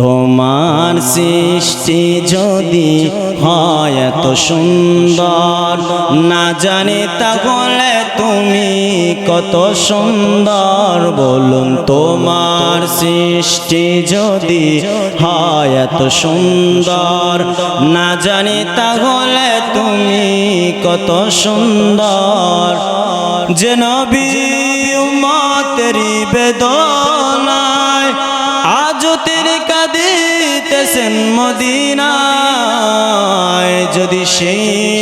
তোমার সৃষ্টি যদি হয় এত সুন্দর, না জানি তাহলে তুমি কত সুন্দর। বলুন তোমার সৃষ্টি যদি হয় এত সুন্দর, না জানি তাহলে তুমি কত সুন্দর। যে নবী উম্মতেরই বেদনায় মদিনায় যদি সেই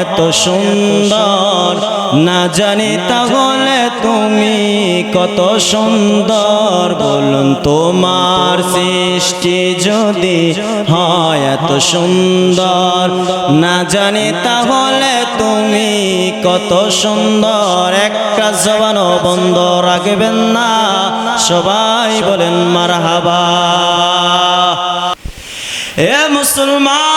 এত সুন্দর। না জানি তাহলে তুমি কত সুন্দর। বলুন তোমার সৃষ্টি যদি হয় এত সুন্দর। না জানি তাহলে তুমি কত সুন্দর। একটা জবানও বন্ধ রাখবেন না। সবাই বলেন মারহাবা। এ মুসলমান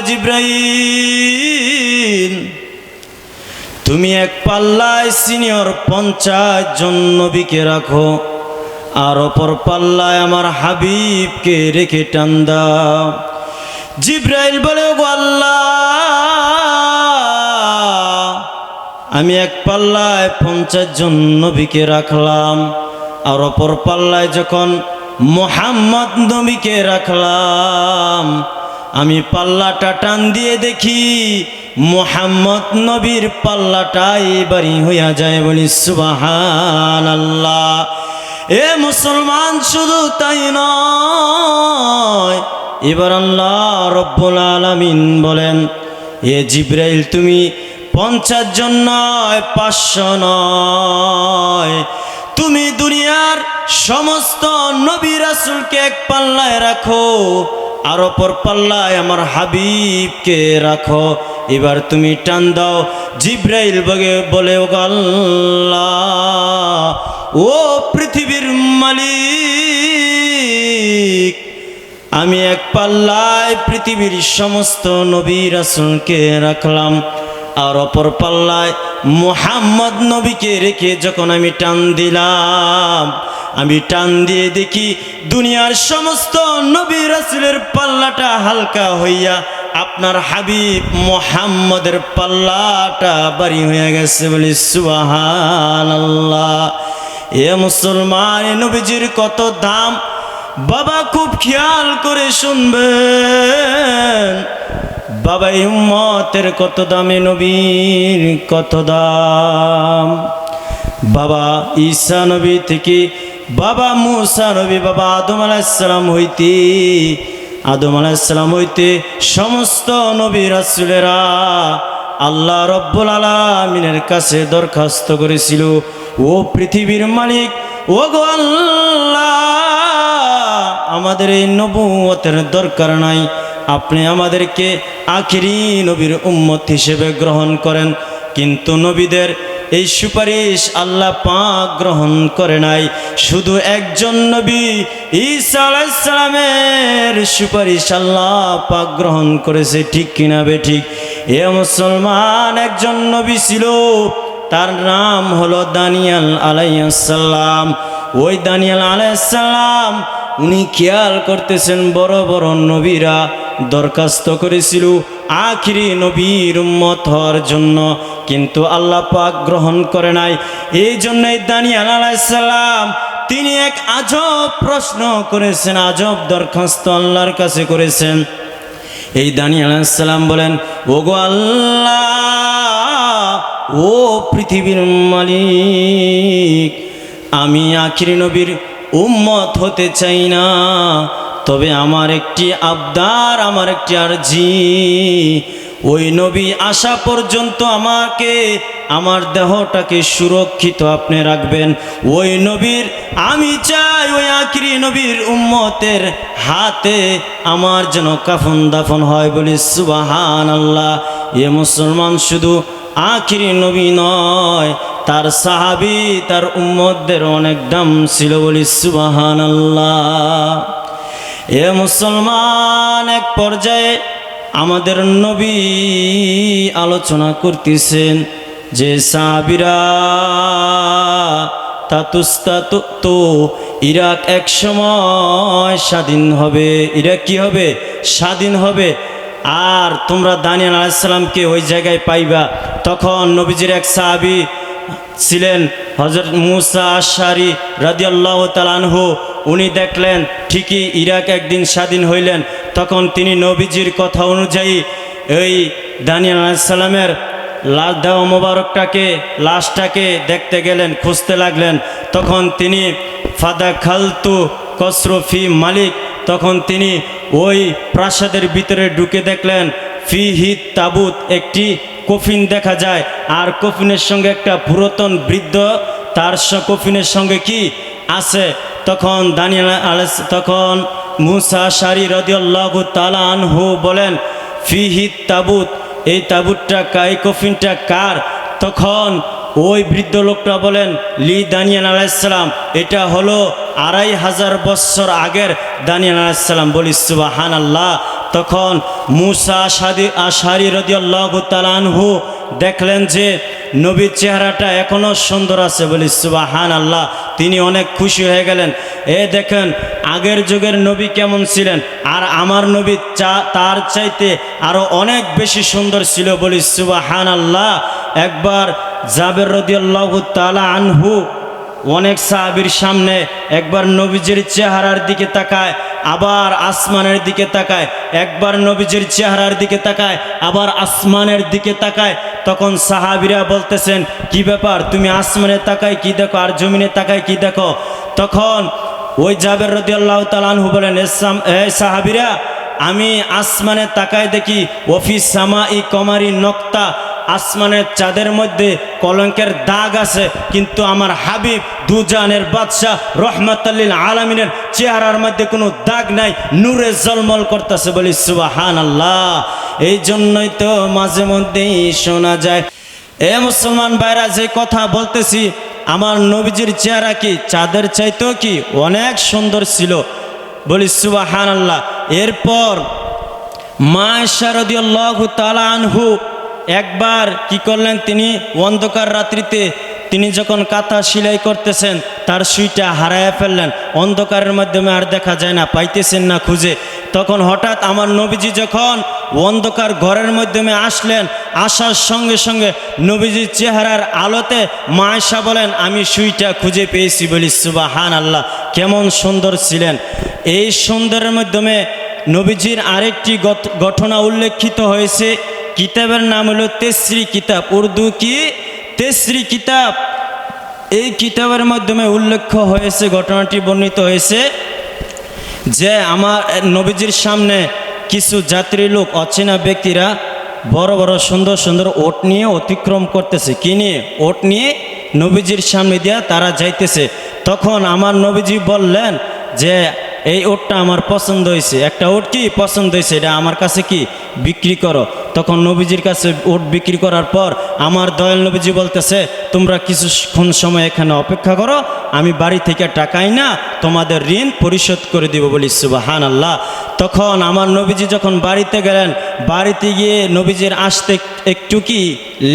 জিব্রাইল, তুমি এক পাল্লায় সিনিয়র পঞ্চাশ জন নবীকে রাখো, আর অপর পাল্লায় আমার হাবিবকে রেখে টান দাও। জিব্রাইল বলে, "ওগো আল্লাহ, আমি এক পাল্লায় পঞ্চাশ জন নবীকে রাখলাম, আর অপর পাল্লায় যখন মোহাম্মদ নবীকে রাখলাম আমি পাল্লাটা টান দিয়ে দেখি মোহাম্মদ নবীর পাল্লাটাই বাড়ি হইয়া যায় বলি সুবাহান আল্লাহ এ মুসলমান শুধু তাই নয়, এবার আল্লাহ রব্বুল আলামিন বলেন, এ জিব্রাইল তুমি পঞ্চাশ জন নয়, পাঁচশো নয়। তুমি দুনিয়ার সমস্ত নবী রাসুলকে এক পাল্লায় রাখো আর ওপর পাল্লায় আমার হাবিবকে রাখো। এবার তুমি টান দাও। জিব্রাইল বগে বলে ও ও পৃথিবীর মালিক, আমি এক পাল্লায় পৃথিবীর সমস্ত নবী রাসুলকে রাখলাম। আর অপর পাল্লায় মোহাম্মদ নবীকে রেখে যখন আমি টান দিলাম, আমি টান দিয়ে দেখি দুনিয়ার সমস্ত নবী রাসুলের পাল্লাটা হালকা হইয়া আপনার হাবিব মোহাম্মদের পাল্লাটা বাড়ি হয়ে গেছে বলি সুবাহান আল্লাহ এ মুসলমান নবীজির কত দাম? বাবা খুব খেয়াল করে শুনবেন। বাবা উম্মতের কত দামে নবীর কত দাম? বাবা, ঈসা নবী থেকে বাবা, মুসা নবী, বাবা, আদম আলাইসালাম হইতে, আদম আলাইসালাম হইতে সমস্ত নবী রাসুলেরা আল্লাহ রব্বুল আলামিনের কাছে দরখাস্ত করেছিল, ও পৃথিবীর মালিক ও গো আল্লাহ! আমাদের এই নবুয়তের দরকার নাই। আপনি আমাদেরকে আখিরি নবীর উম্মত হিসেবে গ্রহণ করেন, কিন্তু নবীদের এই সুপারিশ আল্লাহ পাক গ্রহণ করে নাই। শুধু একজন নবী ঈসা আলাইসালামের সুপারিশ আল্লাহ পাক গ্রহণ করেছে, ঠিক কিনা ঠিক? এ মুসলমান একজন নবী ছিল, তার নাম হলো দানিয়াল আলাইসাল্লাম ওই দানিয়াল আলাইসাল্লাম উনি খেয়াল করতেছেন বড় বড় নবীরা দরখাস্ত করেছিল আখিরি নবীর উম্মত হওয়ার জন্য। কিন্তু আল্লাহ পাক গ্রহণ করে নাই। এই জন্যই দানিয়াল আলাইসাল্লাম তিনি এক আজব প্রশ্ন করেছেন, আজব দরখাস্ত আল্লাহর কাছে করেছেন। এই দানি আলাইসাল্লাম বলেন, ওগো আল্লাহ, ও পৃথিবীর মালিক, আমি আখিরি নবীর উম্মত হতে চাই না। তবে আমার একটি আবদার, আমার একটি আরজি। ওই নবী আসা পর্যন্ত আমাকে, আমার দেহটাকে সুরক্ষিত আপনি রাখবেন। ওই নবীর, আমি চাই ওই আখিরি নবীর উম্মতের হাতে আমার যেন কাফন দাফন হয় বলি সুবাহান আল্লাহ এ মুসলমান শুধু আখিরি নবী নয়, তার সাহাবি, তার উম্মতদের অনেক দাম ছিল বলি সুবাহান আল্লাহ এ মুসলমান, এক পর্যায়ে আমাদের নবী আলোচনা করতেছেন যে সাবিরা তাতুস্তা তো, ইরাক এক সময় স্বাধীন হবে। ইরাক কি হবে? স্বাধীন হবে। আর তোমরা দানিয়াল আলাইসাল্লামকে ওই জায়গায় পাইবা? তখন নবীজির এক সাহাবি ছিলেন হজরত মুসা আশারি রাদিয়াল্লাহ তালানহু উনি দেখলেন, ঠিকই ইরাক একদিন স্বাধীন হইলেন। তখন তিনি নবীজির কথা অনুযায়ী এই দানিয়াল আলাইসাল্লামের লাশ দেওয়া মোবারকটাকে, লাশটাকে দেখতে গেলেন, খুঁজতে লাগলেন। তখন তিনি ফাদা খালতু কসরফি মালিক তখন তিনি ওই প্রাসাদের ভিতরে ঢুকে দেখলেন ফি হিত তাবুত একটি কফিন দেখা যায়, আর কফিনের সঙ্গে একটা পুরাতন বৃদ্ধ, তার কফিনের সঙ্গে কি আছে? তখন দানিয়াল আলাইস তখন মুসা শারি রদিয়াল্লাহ তালা আনহু বলেন ফি হিত তাবুত, এই তাবুতটা এই কফিনটা কার? তখন ওই বৃদ্ধ লোকটা বলেন, লি দানিয়ান আলাইসালাম এটা হলো আড়াই হাজার বছর আগের দানিয়াল আলাইসালাম বলি সুবাহান আল্লাহ তখন মুসা সাদি আশারি রদিয়াল্লাহ দেখলেন যে নবীর চেহারাটা এখনও সুন্দর আছে বলি সুবাহান আল্লাহ তিনি অনেক খুশি হয়ে গেলেন। এ দেখেন, আগের যুগের নবী কেমন ছিলেন? আর আমার নবী চা, তার চাইতে আরও অনেক বেশি সুন্দর ছিল বলি সুবাহান আল্লাহ একবার জাবের রদিয়াল্লাহ তালা আনহু অনেক সাহাবির সামনে একবার নবীজির চেহারার দিকে তাকায়, আবার আসমানের দিকে তাকায়, একবার নবীজির চেহারার দিকে তাকায়, আবার আসমানের দিকে তাকায়। তখন সাহাবিরা বলতেছেন, কি ব্যাপার? তুমি আসমানে তাকায় কি দেখো আর জমিনে তাকায় কি দেখো? তখন ওই জাবের রদি আল্লাহ তালানহু বলেন এসাম সাহাবিরা, আমি আসমানে তাকায় দেখি অফিস সামা ই কমারি নক্তা আসমানের চাঁদের মধ্যে কলঙ্কের দাগ আছে, কিন্তু আমার হাবিব দুজানের বাদশাহ রহমতাল্লিল আলমিনের চেহারার মধ্যে কোনো দাগ নাই, নূরে জলমল করতেছে বলি সুবাহান আল্লাহ এই জন্যই তো মাঝে মধ্যেই শোনা যায়, এ মুসলমান ভাইরা যে কথা বলতেছি, আমার নবীজির চেহারা কি চাঁদের চাইতেও কি অনেক সুন্দর ছিল? বলি সুবাহান আল্লাহ এরপর মা শারদিয়াল্লাহ তালা আনহু একবার কি করলেন তিনি? অন্ধকার রাত্রিতে তিনি যখন কাঁথা সেলাই করতেছেন, তার সুইটা হারায় ফেললেন। অন্ধকারের মাধ্যমে আর দেখা যায় না, পাইতেছেন না খুঁজে। তখন হঠাৎ আমার নবীজি যখন অন্ধকার ঘরের মাধ্যমে আসলেন, আসার সঙ্গে সঙ্গে নবীজির চেহারার আলোতে মায়েশা বলেন, আমি সুইটা খুঁজে পেয়েছি বলি সুবাহান আল্লাহ কেমন সুন্দর ছিলেন। এই সুন্দরের মাধ্যমে নবীজির আরেকটি ঘটনা উল্লেখিত হয়েছে। কিতাবের নাম হলো তেসরি কিতাব। উর্দু কি? তেসরি কিতাব। এই কিতাবের মাধ্যমে উল্লেখ হয়েছে, ঘটনাটি বর্ণিত হয়েছে যে আমার নবীজির সামনে কিছু যাত্রী লোক, অচেনা ব্যক্তিরা বড় বড় সুন্দর সুন্দর ওট নিয়ে অতিক্রম করতেছে। কি নিয়ে? ওট নিয়ে নবীজির সামনে দিয়া তারা যাইতেছে। তখন আমার নবীজি বললেন যে, এই ওটটা আমার পছন্দ হয়েছে একটা ওট কি পছন্দ হয়েছে এটা আমার কাছে কি? বিক্রি করো। তখন নবীজির কাছে ওট বিক্রি করার পর আমার দয়াল নবীজি বলতেছে, তোমরা কিছুক্ষণ সময় এখানে অপেক্ষা করো, আমি বাড়ি থেকে টাকাই না তোমাদের ঋণ পরিশোধ করে দিব বলি সুবাহান আল্লাহ তখন আমার নবীজি যখন বাড়িতে গেলেন, বাড়িতে গিয়ে নবীজির আসতে একটু কি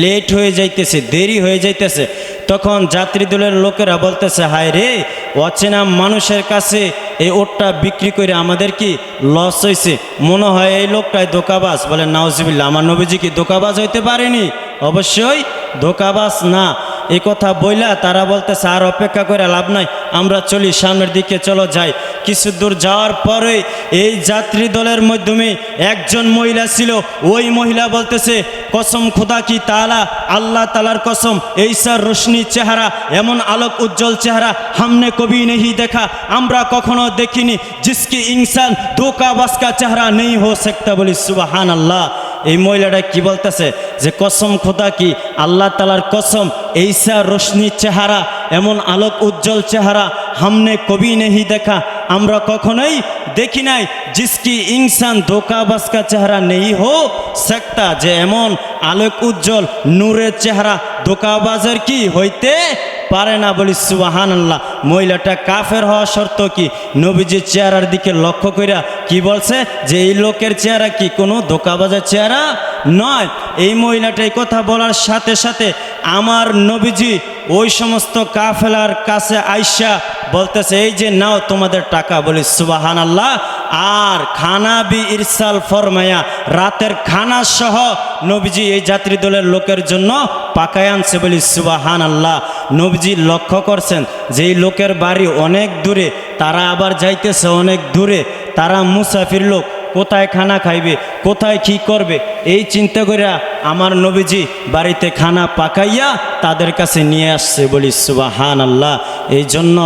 লেট হয়ে যাইতেছে, দেরি হয়ে যাইতেছে, তখন যাত্রী দলের লোকেরা বলতেছে, হায় রে, অচেনা মানুষের কাছে এই ওটটা বিক্রি করে আমাদের কি লস হয়েছে মনে হয় এই লোকটাই দোকাবাস বলে নাওজিবিল্লা আমার নবীজি কি দোকাবাজ হইতে পারেনি? অবশ্যই দোকাবাস না। এই কথা বইলা তারা বলতে আর অপেক্ষা করে লাভ নাই, আমরা চলি সামনের দিকে, চলো যাই। কিছু দূর যাওয়ার পরে এই যাত্রী দলের মাধ্যমে একজন মহিলা ছিল, ওই মহিলা বলতেছে, কসম খোদা কি তালা আল্লাহ তালার কসম এই স্যার রোশনি চেহারা, এমন আলোক উজ্জ্বল চেহারা, হামনে কবি নেহি দেখা, আমরা কখনো দেখিনি, জিসকি ইনসান ধোকা বাসকা চেহারা নেই হো সেক্তা বলি সুবাহান আল্লাহ এই মহিলাটা কি বলতেছে? যে কসম খোদা কি? আল্লাহ তালার কসম এইসা রশ্মি চেহারা, এমন আলোক উজ্জ্বল চেহারা, হামনে কবি নেহি দেখা। আমরা কখনোই দেখি নাই জিসকি ইনসান ধোকাবাসকা চেহারা নেই হো সেক্তা, যে এমন আলোক উজ্জ্বল, নূরের চেহারা। ধোকাবাজের কি হইতে পারে না বলি সুবাহান আল্লাহ মহিলাটা কাফের হওয়া শর্ত কি? নবীজির চেহারার দিকে লক্ষ্য করিয়া কি বলছে? যে এই লোকের চেহারা কি কোনো ধোকাবাজের চেহারা নয়? এই মহিলাটাই কথা বলার সাথে সাথে আমার নবীজি ওই সমস্ত কাফেলার কাছে আইসা বলতেছে, এই যে নাও তোমাদের টাকা, বলি সুবাহান আল্লাহ আর খানা বি ইরসাল ফরমায়া, রাতের খানা সহ নবীজি এই যাত্রী দলের লোকের জন্য পাকায় আনছে বলি সুবাহান আল্লাহ নবীজি লক্ষ্য করছেন, যেই লোকের বাড়ি অনেক দূরে, তারা আবার যাইতেছে অনেক দূরে, তারা মুসাফির লোক, কোথায় খানা খাইবে, কোথায় কি করবে, এই চিন্তা করে আমার নবীজি বাড়িতে খানা পাকাইয়া তাদের কাছে নিয়ে আসছে বলি সুবাহান আল্লাহ এই জন্য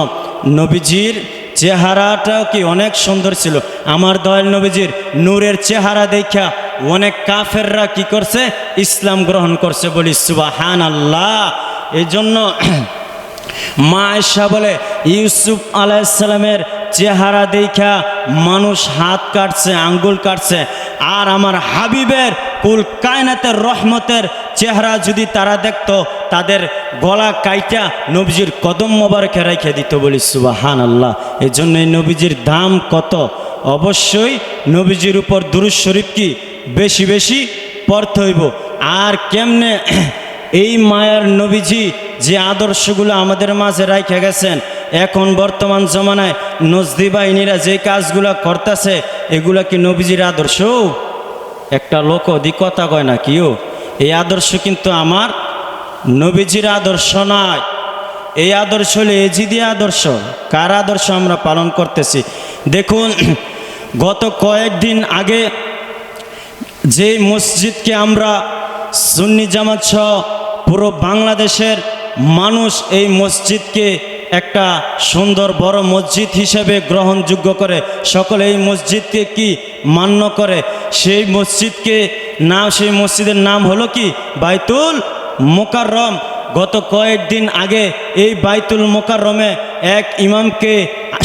নবীজির চেহারাটাও কি অনেক সুন্দর ছিল। আমার দয়াল নবীজির নূরের চেহারা দেখা অনেক কাফেররা কি করছে? ইসলাম গ্রহণ করছে বলি সুবাহান আল্লাহ এই জন্য মা বলে, ইউসুফ আলাইসালামের চেহারা দেখা মানুষ হাত কাটছে, আঙ্গুল কাটছে, আর আমার হাবিবের কুল কায়নাতের রহমতের চেহারা যদি তারা দেখত, তাদের গলা কাইটা নবীজির কদম মোবারকে রেখে দিত বলি সুবাহান আল্লাহ এই জন্য এই নবীজির দাম কত? অবশ্যই নবীজির উপর দুরুজ শরীফ কি? বেশি বেশি পড়তে হইব। আর কেমনে এই মায়ার নবীজি যে আদর্শগুলো আমাদের মাঝে রাইখে গেছেন, এখন বর্তমান জমানায় নজদি বাহিনীরা যে কাজগুলো করতেছে, এগুলা কি নবীজির আদর্শ? একটা লোক অধিক কথা কয় না কিও এই আদর্শ কিন্তু আমার নবীজির আদর্শ নয়। এই আদর্শ হলে এজিদি আদর্শ। কার আদর্শ আমরা পালন করতেছি? দেখুন, গত কয়েকদিন আগে যে মসজিদকে আমরা সুন্নি জামাত সহ পুরো বাংলাদেশের মানুষ এই মসজিদকে একটা সুন্দর বড় মসজিদ হিসেবে গ্রহণযোগ্য করে, সকলে এই মসজিদকে কি মান্য করে? সেই মসজিদকে না, সেই মসজিদের নাম হলো কি? বাইতুল মোকাররম। গত কয়েকদিন আগে এই বাইতুল মোকাররমে এক ইমামকে,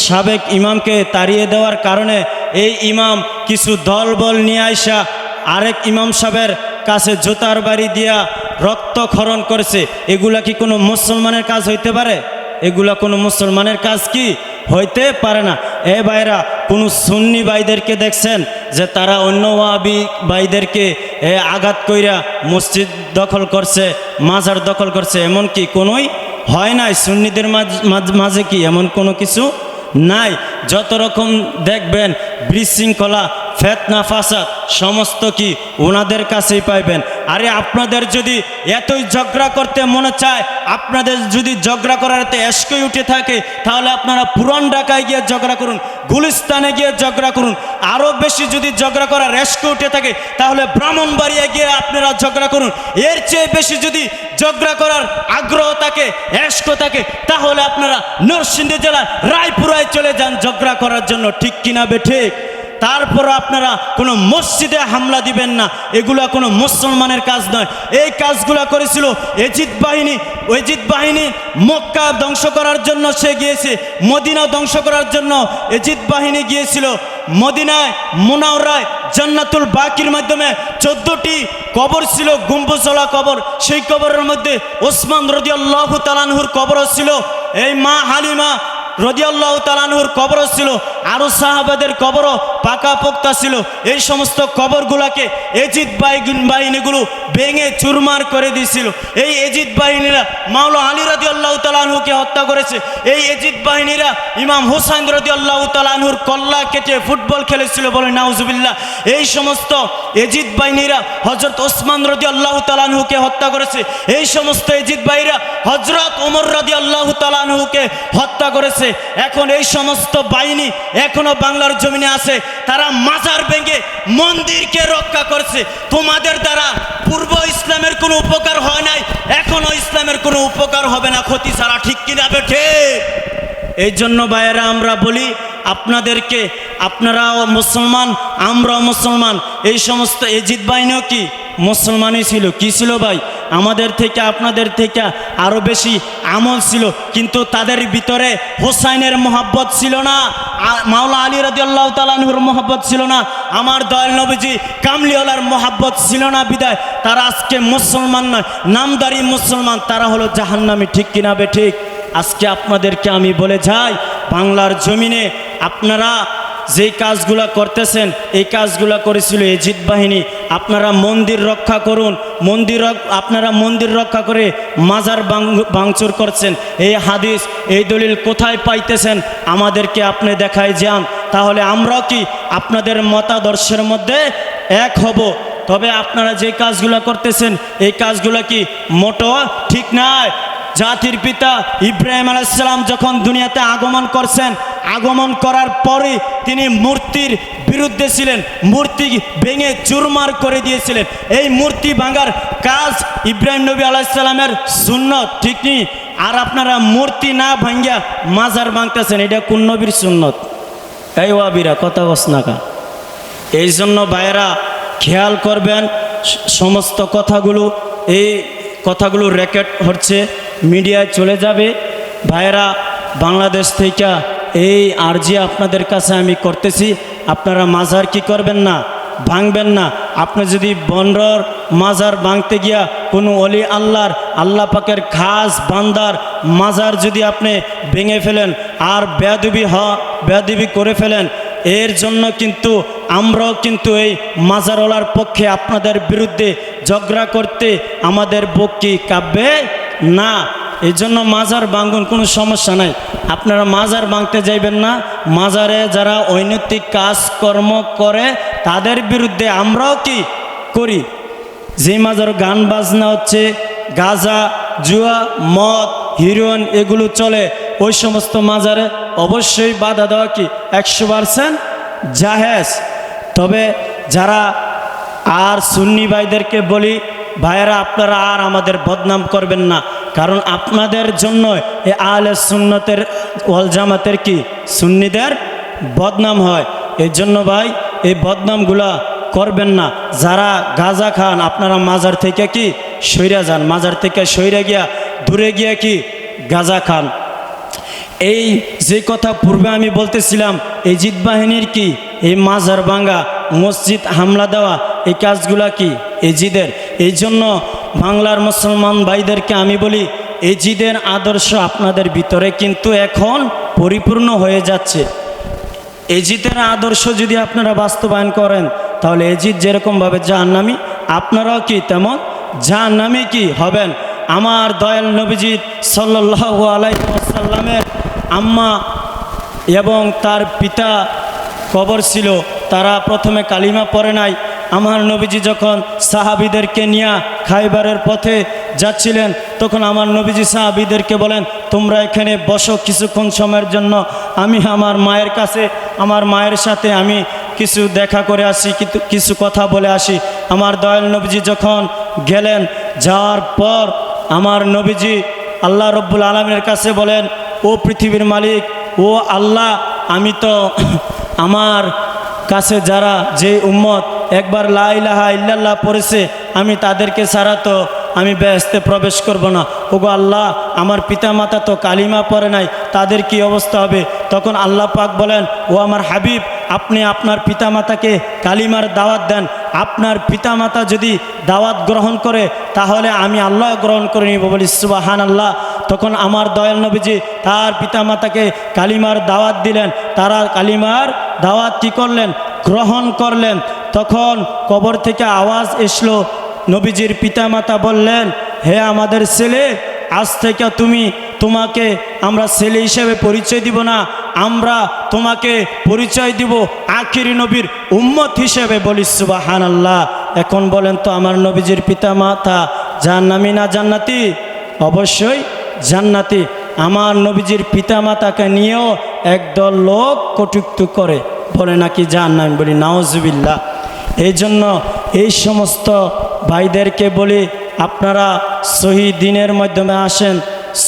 সাবেক ইমামকে তাড়িয়ে দেওয়ার কারণে এই ইমাম কিছু দলবল নিয়ে আইসা আরেক ইমাম সাহেবের কাছে জুতার বাড়ি দিয়া রক্তক্ষরণ করেছে। এগুলা কি কোনো মুসলমানের কাজ হইতে পারে? এগুলা কোনো মুসলমানের কাজ কি? হইতে পারে না। এ ভাইরা, কোনো সুন্নি ভাইদেরকে দেখছেন যে তারা অন্য ওয়াবি ভাইদেরকে, এ, আঘাত কইরা মসজিদ দখল করছে, মাজার দখল করছে, এমন কি কোনোই হয় নাই? সুন্নিদের মাঝে কি এমন কোনো কিছু নাই? যত রকম দেখবেন, বিশৃঙ্খলা ফেতনা, ফাসাদ, সমস্ত কি ওনাদের কাছেই পাইবেন? আরে আপনাদের যদি এতই ঝগড়া করতে মনে চায়, আপনাদের যদি ঝগড়া করার এতে এসকই উঠে থাকে, তাহলে আপনারা পুরান ঢাকায় গিয়ে ঝগড়া করুন, গুলিস্তানে গিয়ে ঝগড়া করুন। আরও বেশি যদি ঝগড়া করার এসকো উঠে থাকে, তাহলে ব্রাহ্মণবাড়িয়া গিয়ে আপনারা ঝগড়া করুন। এর চেয়ে বেশি যদি ঝগড়া করার আগ্রহ থাকে, এসকো থাকে, তাহলে আপনারা নরসিংদী জেলার রায়পুরায় চলে যান ঝগড়া করার জন্য। ঠিক কিনা বে ঠিক? তারপর আপনারা কোনো মসজিদে হামলা দিবেন না। এগুলা কোনো মুসলমানের কাজ নয়। এই কাজগুলা করেছিল এজিদ বাহিনী। এজিদ বাহিনী মক্কা ধ্বংস করার জন্য সে গিয়েছে, মদিনা ধ্বংস করার জন্য এজিদ বাহিনী গিয়েছিল। মদিনায় মোনাওরায় জান্নাতুল বাকির মাধ্যমে চোদ্দটি কবর ছিল গুম্বুজলা কবর। সেই কবরের মধ্যে ওসমান রদিয়াল্লাহ তালানহুর কবরও ছিল। এই মা হালিমা রদিয়াল্লাহ তালানহুর কবরও ছিল আরও সাহাবাদের কবরও পাকা পোক্তা ছিল। এই সমস্ত কবরগুলাকে এজিদ বাহিনী বাহিনীগুলো ভেঙে চুরমার করে দিয়েছিল। এই এজিদ বাহিনীরা মাওলা আলী রাজি আল্লাহ তালানহুকে হত্যা করেছে। এই এজিদ বাহিনীরা ইমাম হুসাইন রাজি আল্লাহ তালানহুর কল্লা কেটে ফুটবল খেলেছিল বলে নাউজুবিল্লাহ। এই সমস্ত এজিদ বাহিনীরা হজরত ওসমান রদি আল্লাহ তালানহুকে হত্যা করেছে। এই সমস্ত এজিদ বাহিনীরা হজরত ওমর রাদি আল্লাহ তালানহুকে হত্যা করেছে। এখন এই সমস্ত বাহিনী এখনও বাংলার জমিনে আছে। তারা মাজার ভেঙে মন্দিরকে রক্ষা করছে। তোমাদের দ্বারা পূর্ব ইসলামের কোনো উপকার হয় নাই, এখনও ইসলামের কোনো উপকার হবে না, ক্ষতি ছাড়া ঠিক কিনা বেঠে এই জন্য ভাইয়েরা, আমরা বলি আপনাদেরকে, আপনারাও মুসলমান, আমরাও মুসলমান, এই সমস্ত এজিদ বাহিনীও কি মুসলমানই ছিল। কি ছিল ভাই? আমাদের থেকে, আপনাদের থেকে আরও বেশি আমল ছিল। কিন্তু তাদের ভিতরে হোসাইনের মোহাব্বত ছিল না মাওলা আলী রাজি আল্লাহ তালানহুর মোহাব্বত ছিল না, আমার দয়াল নবীজি কামলিওয়ালার মোহাব্বত ছিল না বিদায়। তারা আজকে মুসলমান নয়, নামদারি মুসলমান, তারা হলো জাহান্নামি, ঠিক কিনা বে ঠিক? আজকে আপনাদেরকে আমি বলে যাই, বাংলার জমিনে আপনারা যেই কাজগুলা করতেছেন, এই কাজগুলা করেছিল এজিদ বাহিনী। আপনারা মন্দির রক্ষা করুন, মন্দির আপনারা মন্দির রক্ষা করে মাজার ভাঙ- ভাঙচুর করছেন। এই হাদিস, এই দলিল কোথায় পাইতেছেন? আমাদেরকে আপনি দেখায় যান। তাহলে আমরাও কি আপনাদের মতাদর্শের মধ্যে এক হব? তবে আপনারা যে কাজগুলো করতেছেন, এই কাজগুলো কি মোটো? ঠিক নয় জাতির পিতা ইব্রাহিম আলাইসালাম যখন দুনিয়াতে আগমন করছেন, আগমন করার পরে তিনি মূর্তির বিরুদ্ধে ছিলেন, মূর্তি ভেঙে চুরমার করে দিয়েছিলেন। এই মূর্তি ভাঙার কাজ ইব্রাহিম নবী আলাইসালামের সুন্নত, ঠিক নেই? আর আপনারা মূর্তি না ভাঙ্গিয়া মাজার ভাঙতেছেন, এটা কোন নবীর সুন্নত? এই ওয়াবিরা, কথা বস নাকা এই জন্য ভাইয়েরা, খেয়াল করবেন সমস্ত কথাগুলো, এই কথাগুলো রেকর্ড হচ্ছে, মিডিয়ায় চলে যাবে। ভাইয়েরা, বাংলাদেশ থেকে এই আর্জি আপনাদের কাছে আমি করতেছি। আপনারা মাজার কি করবেন না? ভাঙবেন না। আপনি যদি বনরর মাজার ভাঙতে গিয়া কোনো অলি আল্লাহর, আল্লাহ পাকের খাস বান্দার মাজার যদি আপনি ভেঙে ফেলেন আর বেয়াদবি হ, বেয়াদবি করে ফেলেন, এর জন্য কিন্তু আমরাও কিন্তু এই মাজারওয়ালার পক্ষে আপনাদের বিরুদ্ধে ঝগড়া করতে আমাদের বুক কি কাঁপবে? না। এই জন্য মাজার ভাঙুন কোনো সমস্যা নাই। আপনারা মাজার ভাঙতে যাইবেন না। মাজারে যারা অনৈতিক কাজকর্ম করে, তাদের বিরুদ্ধে আমরাও কি করি? যে মাজার গান বাজনা হচ্ছে, গাজা, জুয়া, মদ হিরোইন এগুলো চলে। ওই সমস্ত মাজারে অবশ্যই বাধা দেওয়া কি? একশো পারসেন্ট জাহেজ। তবে যারা আর সুন্নি ভাইদেরকে বলি, ভাইয়েরা, আপনারা আর আমাদের বদনাম করবেন না। কারণ আপনাদের জন্য এ আলে সুন্নতের ওয়াল জামাতের কি? সুন্নিদের বদনাম হয়। এই জন্য ভাই, এই বদনামগুলা করবেন না। যারা গাজা খান, আপনারা মাজার থেকে কি সইরা যান? মাজার থেকে সইরা গিয়া দূরে গিয়া কি গাজা খান? এই যে কথা পূর্বে আমি বলতেছিলাম, এই জিদ বাহিনীর কি? এই মাজার ভাঙ্গা, মসজিদ হামলা দেওয়া, এই কাজগুলা কি? এই জিদের। এই জন্য বাংলার মুসলমান ভাইদেরকে আমি বলি এই জিদের আদর্শ আপনাদের ভিতরে কিন্তু এখন পরিপূর্ণ হয়ে যাচ্ছে। এজিদের আদর্শ যদি আপনারা বাস্তবায়ন করেন, তাহলে এজিদ যেরকমভাবে জাহান্নামি, আপনারাও কি তেমন? জাহান্নামি কি হবেন? আমার দয়াল নবীজিৎ সাল্লাহ আলাইসাল্লামের আম্মা এবং তার পিতা কবর ছিল, তারা প্রথমে কালিমা পড়ে নাই আমার নবীজি যখন সাহাবিদেরকে নিয়ে খাইবারের পথে যাচ্ছিলেন, তখন আমার নবীজি সাহাবিদেরকে বলেন, তোমরা এখানে বসো কিছুক্ষণ সময়ের জন্য। আমি আমার মায়ের কাছে, আমার মায়ের সাথে আমি কিছু দেখা করে আসি, কিছু কথা বলে আসি। আমার দয়াল নবীজি যখন গেলেন, যাওয়ার পর আমার নবীজি আল্লাহ রব্বুল আলমের কাছে বলেন, ও পৃথিবীর মালিক, ও আল্লাহ, আমি তো আমার কাছে যারা, যে উম্মত একবার লা ইলাহা ইল্লাল্লাহ পড়েছে, আমি তাদেরকে ছাড়া তো আমি ব্যস্তে প্রবেশ করব না। ওগো আল্লাহ, আমার পিতামাতা তো কালিমা পড়ে নাই, তাদের কি অবস্থা হবে? তখন আল্লাহ পাক বলেন, ও আমার হাবিব, আপনি আপনার পিতামাতাকে কালিমার দাওয়াত দেন। আপনার পিতামাতা যদি দাওয়াত গ্রহণ করে, তাহলে আমি আল্লাহ গ্রহণ করে নিব। বলি সুবাহান আল্লাহ তখন আমার দয়াল নবীজি তার পিতামাতাকে কালিমার দাওয়াত দিলেন। তারা কালিমার দাওয়াত কী করলেন? গ্রহণ করলেন। তখন কবর থেকে আওয়াজ এসলো। নবীজির পিতামাতা বললেন, হে আমাদের ছেলে, আজ থেকে তুমি তোমাকে আমরা ছেলে হিসেবে পরিচয় দিব না, আমরা তোমাকে পরিচয় দিব আখিরি নবীর উম্মত হিসেবে বলি সুবাহান আল্লাহ এখন বলেন তো আমার নবীজির পিতামাতা জান্নামি না জান্নাতি? অবশ্যই জান্নাতি। আমার নবীজির পিতামাতাকে নিয়েও একদল লোক কটুক্ত করে, বলে নাকি জান্নামি বলি নাওজবিল্লা এই জন্য এই সমস্ত ভাইদেরকে বলি, আপনারা সহি দিনের মাধ্যমে আসেন,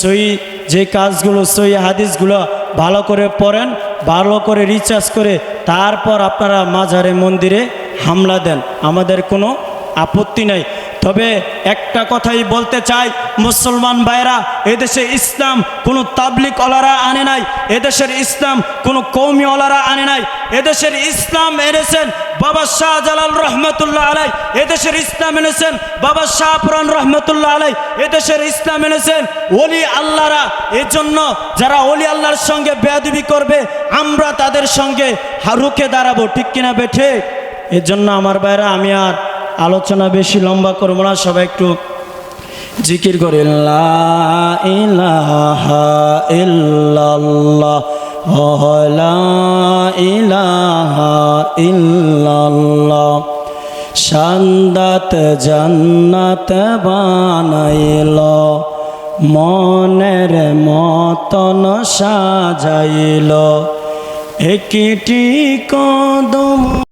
সহি যে কাজগুলো, সহি হাদিসগুলো ভালো করে পড়েন, ভালো করে রিচার্জ করে তারপর আপনারা মাঝারে মন্দিরে হামলা দেন। আমাদের কোনো আপত্তি নেই। তবে একটা কথাই বলতে চাই, মুসলমান ভাইরা এদেশে ইসলাম কোনো তাবলিক অলারা আনে নাই, এদেশের ইসলাম কোনো কৌমি অলারা আনে নাই, এদেশের ইসলাম এনেছেন বাবা শাহজালাল রহমতুল্লাহ আলাই, এদেশের ইসলাম এনেছেন বাবা শাহপুরান রহমতুল্লাহ আলাই, এদেশের ইসলাম এনেছেন ওলি আল্লাহরা। এর জন্য যারা ওলি আল্লাহর সঙ্গে বেয়াদবি করবে, আমরা তাদের সঙ্গে হা- রুখে দাঁড়াবো, ঠিক কিনা বেঠে এর জন্য আমার ভাইরা আমি আর আলোচনা বেশি লম্বা করব না, সবাই একটু জিকির করে। ইলাহা ইলাহা শান্দাত জান্নাত বানাইল, মনের মতন সাজাইল, একটি কদম